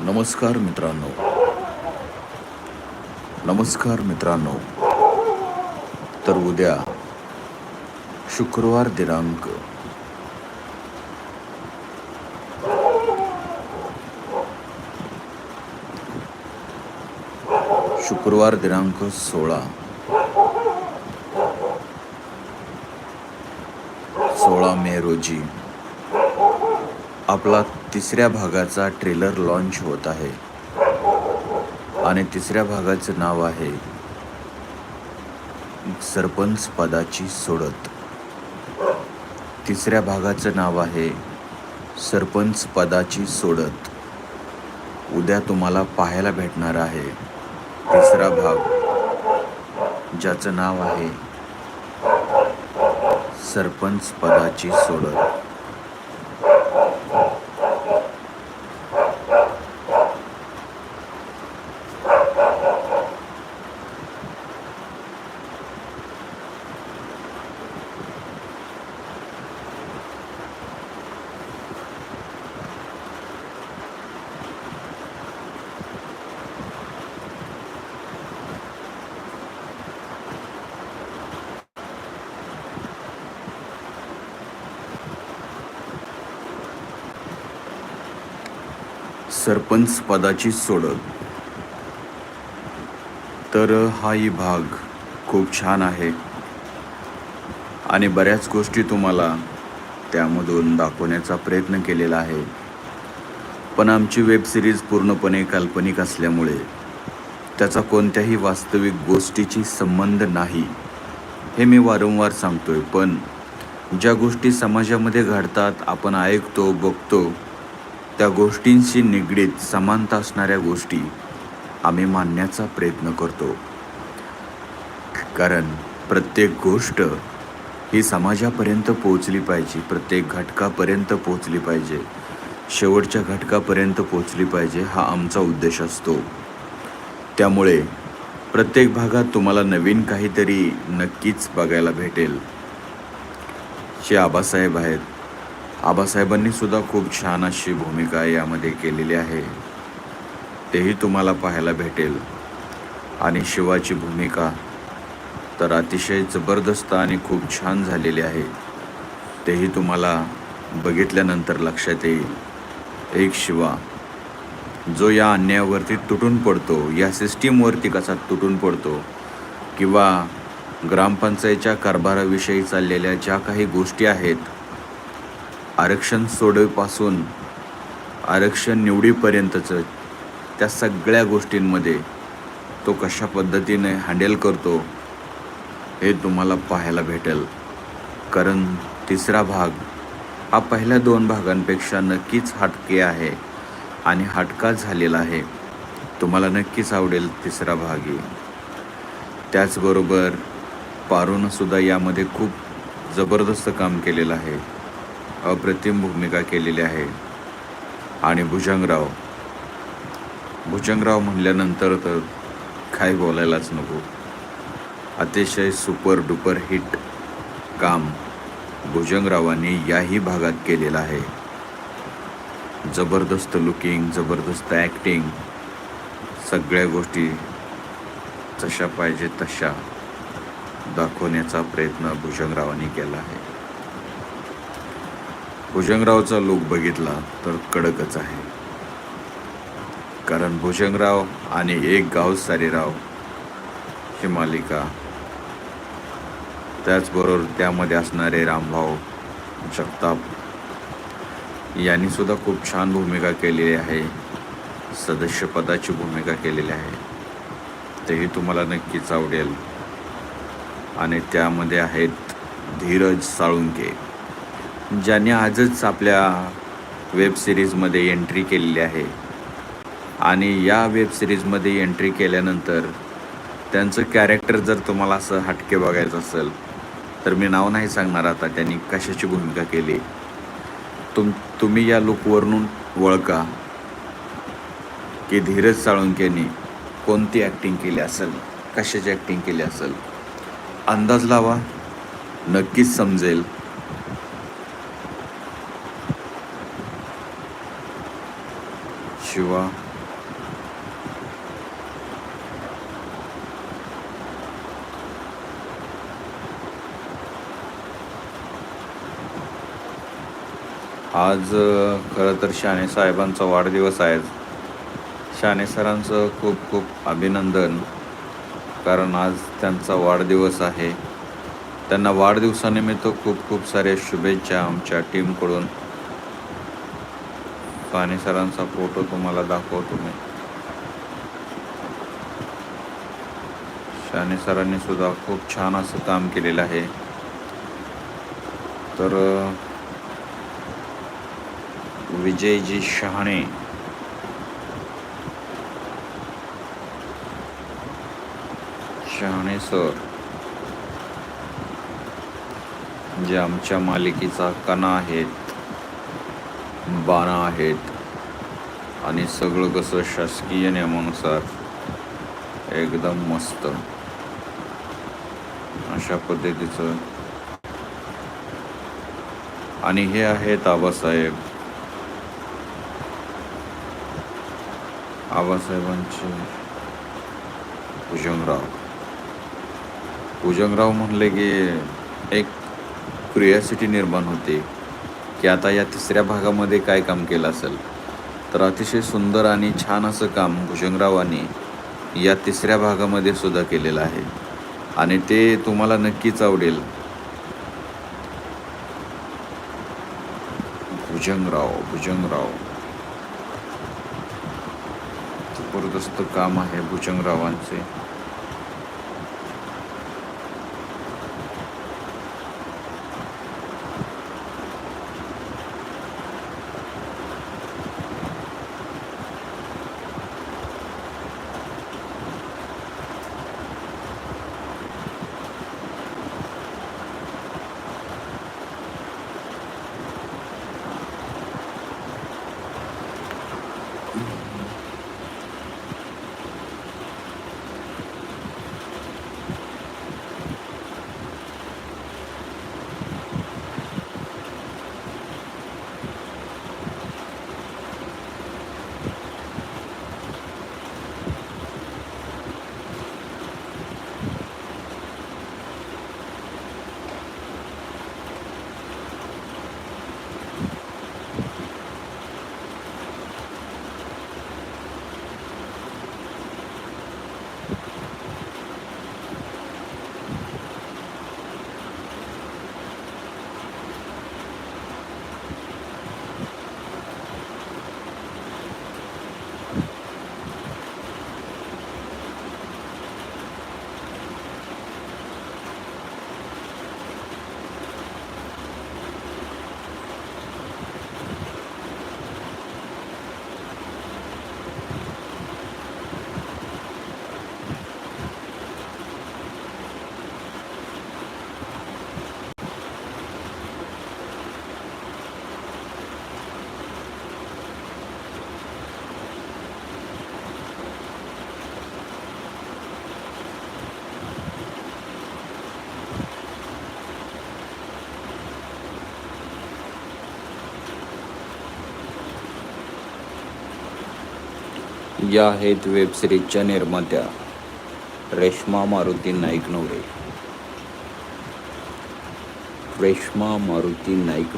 नमस्कार मित्रांनो. नमस्कार मित्रांनो. तर उद्या शुक्रवार दिनांक शुक्रवार दिनांक सोळा. सोळा मे रोजी आपला तिसऱ्या भागाचा ट्रेलर लॉन्च होत आहे. आणि तिसऱ्या भागाचं नाव आहे सरपंच पदाची सोडत. तिसऱ्या भागाचं नाव आहे सरपंच पदाची सोडत. उद्या तुम्हाला पाहायला भेटणार आहे तिसरा भाग ज्याचं नाव आहे सरपंच पदाची सोडत. सरपंच पदाची सोडत. तर हाही भाग खूप छान आहे. आणि बऱ्याच गोष्टी तुम्हाला त्यामधून दाखवण्याचा प्रयत्न केलेला आहे. पण आमची वेबसिरीज पूर्णपणे काल्पनिक असल्यामुळे त्याचा कोणत्याही वास्तविक गोष्टीची संबंध नाही. हे मी वारंवार सांगतोय पण ज्या गोष्टी समाजामध्ये घडतात आपण ऐकतो बघतो त्या गोष्टींशी निगडीत समानता असणाऱ्या गोष्टी आम्ही मानण्याचा प्रयत्न करतो. कारण प्रत्येक गोष्ट ही समाजापर्यंत पोहोचली पाहिजे प्रत्येक घटकापर्यंत पोहोचली पाहिजे शेवटच्या घटकापर्यंत पोहोचली पाहिजे हा आमचा उद्देश असतो. त्यामुळे प्रत्येक भागात तुम्हाला नवीन काहीतरी नक्कीच बघायला भेटेल. जे आबासाहेब आहेत आबासाहेबांनी सुद्धा खूप छान अशी भूमिका यामध्ये केलेली आहे. तेही तुम्हाला पाहायला भेटेल. आणि शिवाची भूमिका तर अतिशय जबरदस्त आणि खूप छान झालेली आहे. तेही तुम्हाला बघितल्यानंतर लक्षात येईल. एक शिवा जो या अन्यायावरती तुटून पडतो या सिस्टीमवरती कसा तुटून पडतो किंवा ग्रामपंचायतच्या कारभाराविषयी चाललेल्या ज्या काही गोष्टी आहेत आरक्षण सोडवीपासून आरक्षण निवडीपर्यंतचं त्या सगळ्या गोष्टींमध्ये तो कशा पद्धतीने हँडल करतो हे तुम्हाला पाहायला भेटेल. कारण तिसरा भाग हा पहिल्या दोन भागांपेक्षा नक्कीच हटके आहे आणि हटका झालेला आहे. तुम्हाला नक्कीच आवडेल तिसरा भागही त्याचबरोबर पारूनसुद्धा यामध्ये खूप जबरदस्त काम केलेलं आहे. अप्रतिम भूमिका केलेली आहे. आणि भुजंगराव भुजंगराव म्हणल्यानंतर तर काय बोलायलाच नको. अतिशय सुपर डुपर हिट काम भुजंगरावांनी याही भागात केलेलं आहे. जबरदस्त लुकिंग जबरदस्त ॲक्टिंग सगळ्या गोष्टी जशा पाहिजे तशा दाखवण्याचा प्रयत्न भुजंगरावांनी केला आहे. भुजंगरावचा लुक बघितला तर कडकच आहे. कारण भुजंगराव आणि एक गाव सारीराव ही मालिका त्याचबरोबर त्यामध्ये असणारे रामभाऊ जगताप यांनीसुद्धा खूप छान भूमिका केलेली आहे. सदस्यपदाची भूमिका केलेली आहे. तेही तुम्हाला नक्कीच आवडेल. आणि त्यामध्ये आहेत धीरज साळुंके ज्याने आजच आपल्या वेबसिरीजमध्ये एंट्री केलेली आहे. आणि या वेबसिरीजमध्ये एंट्री केल्यानंतर त्यांचं कॅरेक्टर जर तुम्हाला असं हटके बघायचं असेल तर मी नाव नाही सांगणार आता त्यांनी कशाची भूमिका केली. तुम तुम्ही या लुकवरून ओळखा की धीरज साळुंकेनी कोणती ॲक्टिंग केली असेल कशाची ॲक्टिंग केली असेल. अंदाज लावा नक्कीच समजेल. Joshua. आज खरं तर शाने साहेबांचा वाढदिवस आहे. शाने सरांचं खूप खूप अभिनंदन. कारण आज त्यांचा वाढदिवस आहे. त्यांना वाढदिवसानिमित्त खूप खूप साऱ्या शुभेच्छा आमच्या टीमकडून साने सरांचा फोटो तुम्हाला दाखवतो मी. शाने सरांनी सुद्धा खूप छान असं काम केलेलं आहे. तर विजयजी शहाणे. शहाणे सर. जे आमच्या मालिकेचा कणा आहेत. बाणा आहेत. आणि सगळं कसं शासकीय नियमानुसार एकदम मस्त. अशा पद्धतीचं. आणि हे आहेत आबासाहेब आबासाहेबांचे भुजंगराव. भुजंगराव म्हणले की एक क्युरियासिटी निर्माण होते. की आता या तिसऱ्या भागामध्ये काय काम केलं असेल? तर अतिशय सुंदर आणि छान असं काम भुजंगरावांनी या तिसऱ्या भागामध्ये सुद्धा केलेलं आहे. आणि ते तुम्हाला नक्कीच आवडेल. भुजंगराव भुजंगराव. जबरदस्त काम आहे भुजंगरावांचे. या आहेत वेबसिरीजच्या निर्मात्या रेश्मा मारुती नाईक नवरे रेश्मा मारुती नाईक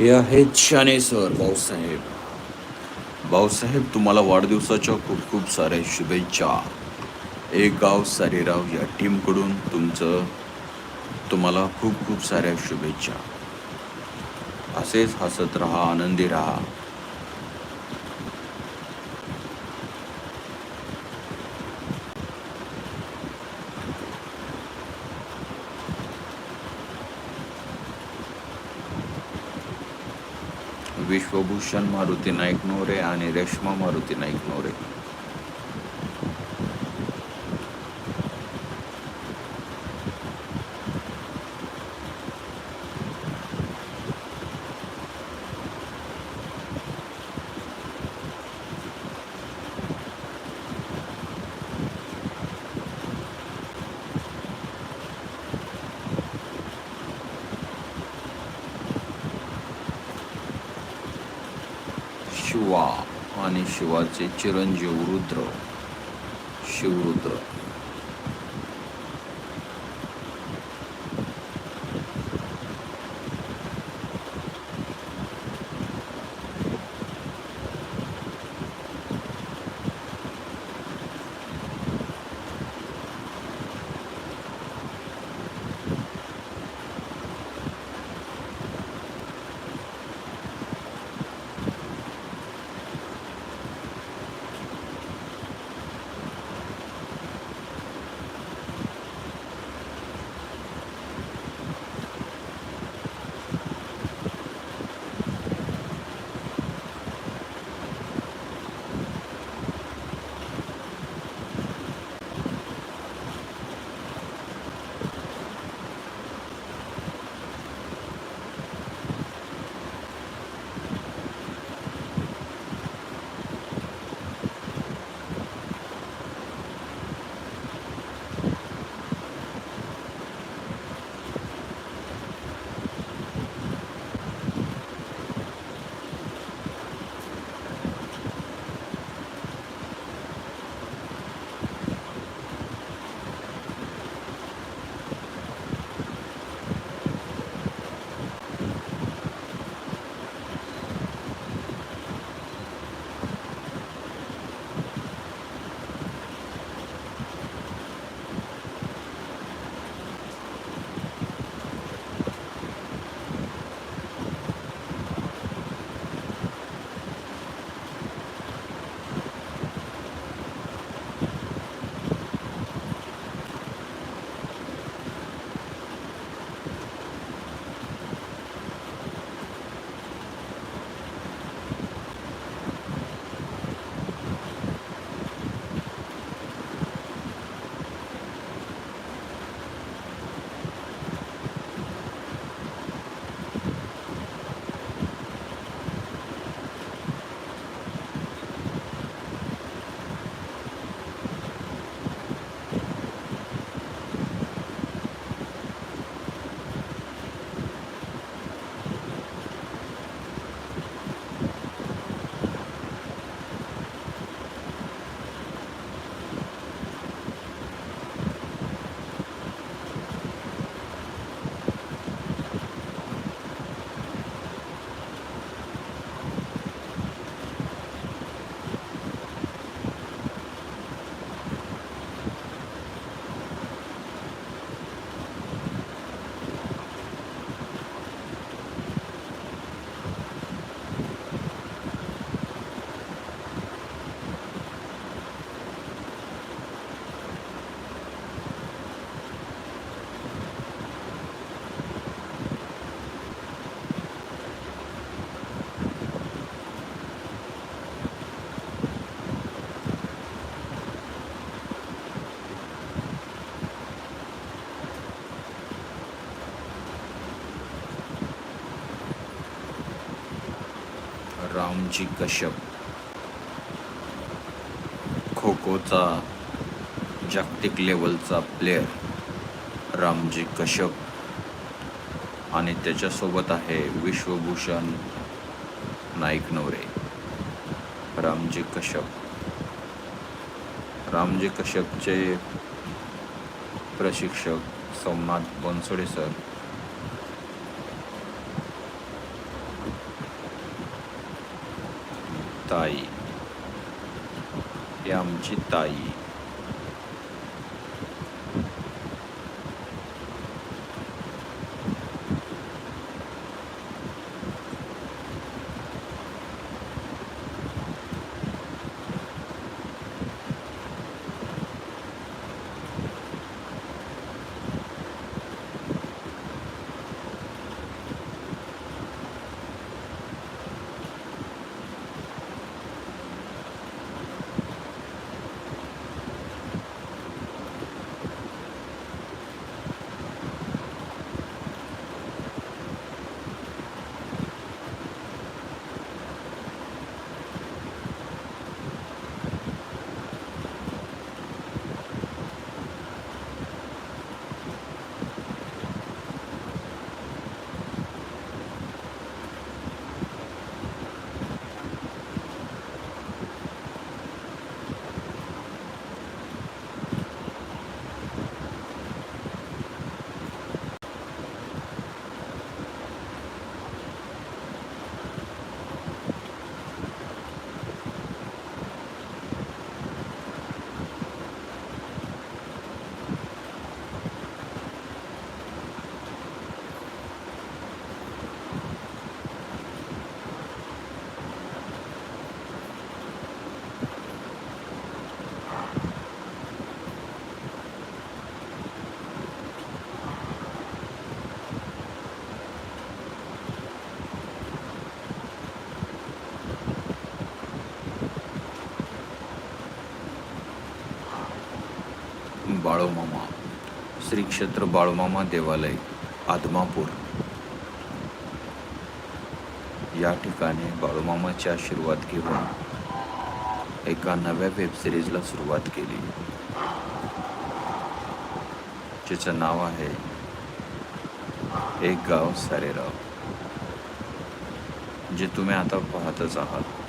हे आहेत शाने सर भाऊसाहेब. भाऊसाहेब तुम्हाला वाढदिवसाच्या खूप खूप साऱ्या शुभेच्छा. एक गाव सारेराव या टीमकडून तुमचं तुम्हाला खूप खूप साऱ्या शुभेच्छा. असेच हसत राहा आनंदी राहा. विश्वभूषण मारुती नाईक नवरे आणि रेश्मा मारुती नाईक नवरे शिवा आणि शिवाचे चिरंजीव रुद्र शिवरुद्र. रामजी कश्यप. खो खोचा जागतिक लेवलचा प्लेयर रामजी कश्यप आणि त्याच्यासोबत आहे विश्वभूषण नाईक नवरे. रामजी कश्यप. रामजी कश्यपचे प्रशिक्षक सोमनाथ बनसोडे सर ताई ही आमची ताई बाळूमामा नक्षत्र क्षेत्र बाळूमामा देवालय आदमापूर. या ठिकाणी बाळूमामाची आशीर्वाद घेऊन एका नव्या वेबसिरीजला सुरुवात केली. जिचं नाव आहे एक गाव सारेराव. जे तुम्ही आता पाहतच आहात.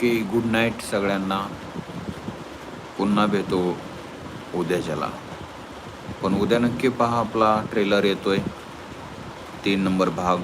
ओके गुड नाईट सगळ्यांना. पुन्हा भेटू उद्याच्याला. पण उद्या नक्की पहा आपला ट्रेलर येतोय. तीन नंबर भाग.